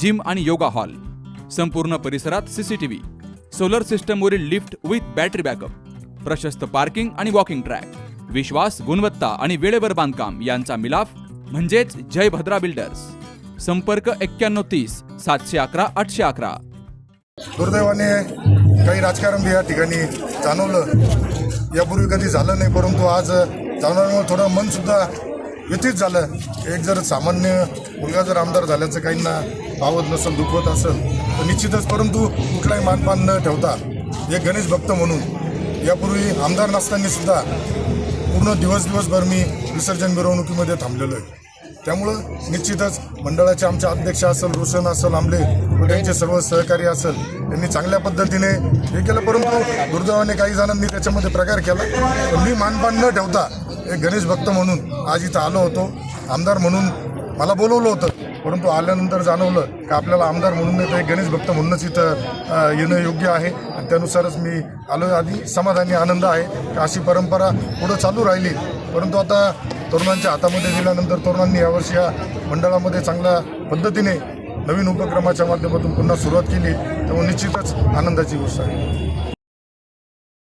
Gym आणि yoga hall. संपूर्ण परिसरात सीसीटीव्ही सोलर सिस्टमवरील लिफ्ट विथ बॅटरी बॅकअप. प्रशस्त पार्किंग आणि वॉकिंग ट्रॅक. विश्वास गुणवत्ता आणि वेळेवर बांधकाम यांचा मिलाफ म्हणजेच जय भद्रा बिल्डर्स. संपर्क एक्क्याण्णव तीस सातशे अकरा आठशे अकरा. दुर्दैवाने काही राजकारण या ठिकाणी जाणवलं. यापूर्वी कधी झालं नाही परंतु आज जाणवल्यामुळे थोडं मनसुद्धा व्यतीत झालं. एक जर सामान्य मुलगा जर आमदार झाल्याचं काहींना आवत नसेल दुखवत असेल तर निश्चितच परंतु कुठलाही मानपान न ठेवता एक गणेश भक्त म्हणून यापूर्वी आमदार नसताना सुद्धा पूर्ण दिवस दिवसभर मी विसर्जन मिरवणुकीमध्ये थांबलेलो आहे. त्यामुळं निश्चितच मंडळाचे आमचे अध्यक्ष असेल रोशन असेल आमले व त्यांचे सर्व सहकारी असेल त्यांनी चांगल्या पद्धतीने हे केलं. परंतु दुर्दैवाने काही जणांनी त्याच्यामध्ये प्रकार केला. पण मी मानपान न ठेवता एक गणेश भक्त म्हणून आज इथं आलो होतो. आमदार म्हणून मला बोलवलं होतं. परंतु आल्यानंतर जाणवलं की आपल्याला आमदार म्हणून नाही तर एक गणेश भक्त म्हणूनच इथं येणं योग्य आहे. आणि त्यानुसारच मी आलो आधी समाधानी आनंद आहे. अशी परंपरा पुढं चालू राहिली. परंतु आता तरुणांच्या हातामध्ये दिल्यानंतर तरुणांनी यावर्षी या मंडळामध्ये चांगल्या पद्धतीने नवीन उपक्रमाच्या माध्यमातून पुन्हा सुरुवात केली तेव्हा निश्चितच आनंदाची गोष्ट आहे.